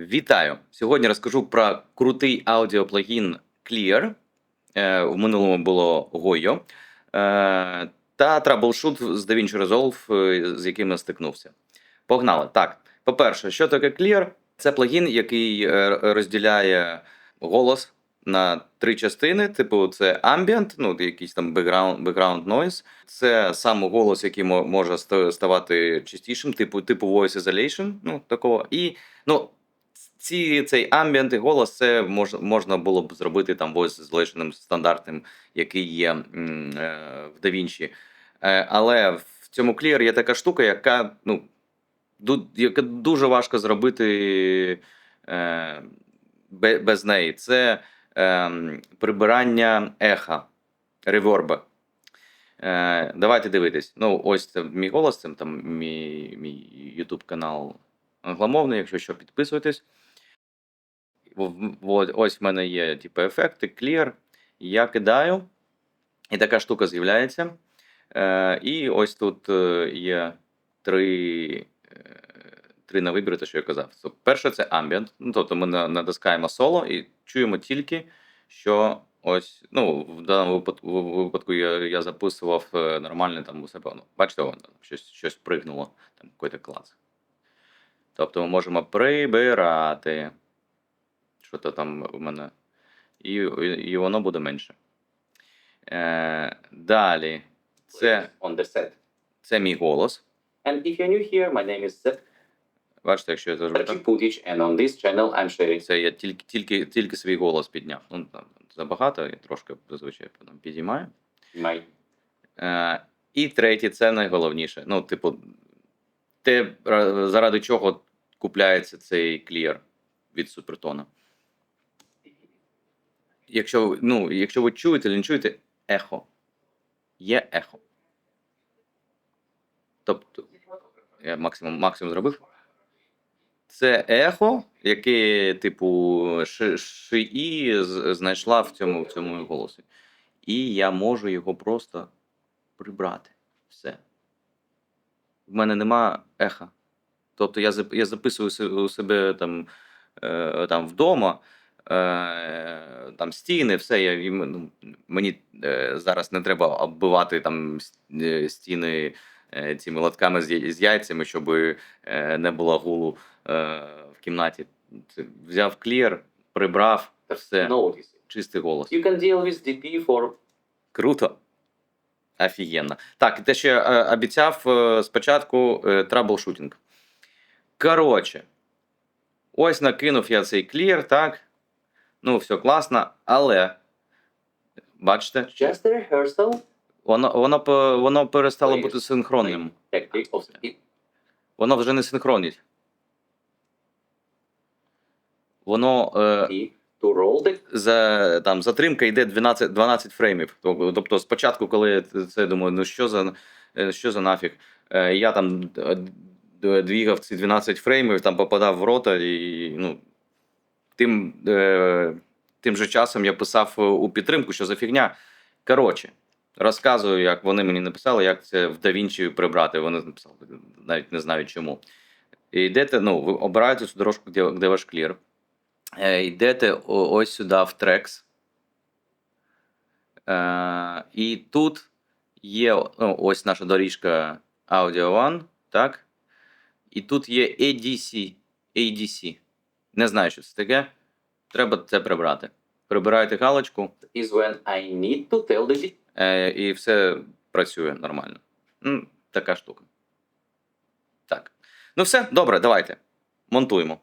Вітаю! Сьогодні розкажу про крутий аудіоплагін Clear. Е, в минулому було Goyo. Е, та Troubleshoot з DaVinci Resolve, е, з яким я стикнувся. Погнали. Так, по-перше, що таке Clear? Це плагін, який е, розділяє голос на три частини. Типу, це ambient, ну, якийсь там background, background noise. Це сам голос, який може ставати частішим, типу, типу voice isolation, ну, такого. І, ну, ці, цей ambient і голос, це мож, можна було б зробити там voice isolation стандартним, який є е, в DaVinci. Е, але в цьому Clear є така штука, яка, ну, ду, яка дуже важко зробити е, без неї. Це е, прибирання еха, реверба. Е, давайте дивитись. Ну, ось це мій голос, це там мій, мій YouTube канал англомовний, якщо що, підписуйтесь. Ось в мене є типу, ефекти, clear. Я кидаю, і така штука з'являється. Е, і ось тут е, є три, е, три на вибір, те, що я казав. Тобто, перше це ambient. Ну, тобто ми натискаємо соло і чуємо тільки, що ось, ну, в даному випадку, випадку я, я записував е, нормально там у себе. Ну, бачите, воно щось, щось пригнуло, там якийсь клас. Тобто ми можемо прибирати. Що то там у мене. І, і, і воно буде менше. Е, далі. Це, on the set. це мій голос. And if you're new here, my name is Seth Бачите, якщо я зажму так, and on this channel I'm sharing це я тільки, тільки, тільки свій голос підняв. Ну, там, забагато, я трошки зазвичай потім підіймаю. my Е, і третє, це найголовніше. Ну, типу, те, заради чого купляється цей клієр від Супертона. Якщо, ну, якщо ви чуєте чи не чуєте, ехо. Є ехо. Тобто, я максимум, максимум зробив. Це ехо, яке, типу, шиї знайшла в цьому, в цьому голосі. І я можу його просто прибрати. Все. В мене нема еха. Тобто я, я записую у себе там, е, там вдома, там стіни, все. Я, і ну, мені е, зараз не треба оббивати там е, стіни е, цими лотками з, з яйцями, щоб е, не було гулу е, в кімнаті. Це Взяв клір, прибрав, все, notice. чистий голос. You can deal with DP for Круто. Офігенно. Так, те, що я е, обіцяв е, спочатку е, траблшутінг. Коротше, ось накинув я цей клір, так. Ну, все класно, але. Бачите, just a rehearsal воно, воно, воно перестало Please. бути синхронним. Воно вже не синхронить. Воно. Е, to roll the за там затримка йде 12, 12 фреймів. Тобто, спочатку, коли я це думаю, ну що за е, що за нафіг? Е, Я там е, двігав ці 12 фреймів, там попадав в рота, і ну тим, е, тим же часом я писав у підтримку, що за фігня. Коротше, розказую, як вони мені написали, як це в DaVinci прибрати. Вони написали, навіть не знаю чому. І йдете, ну, ви обираєте цю дорожку, де, де ваш клір. Е, Йдете ось сюди в Trex. Е, і тут є ну, ось наша доріжка Audio One, так? І тут є ADC. ADC. Не знаю, що це таке. Треба це прибрати. Прибираєте галочку, is when I need to tell the е, і все працює нормально. Ну, така штука. Так. Ну все, добре, давайте. Монтуємо.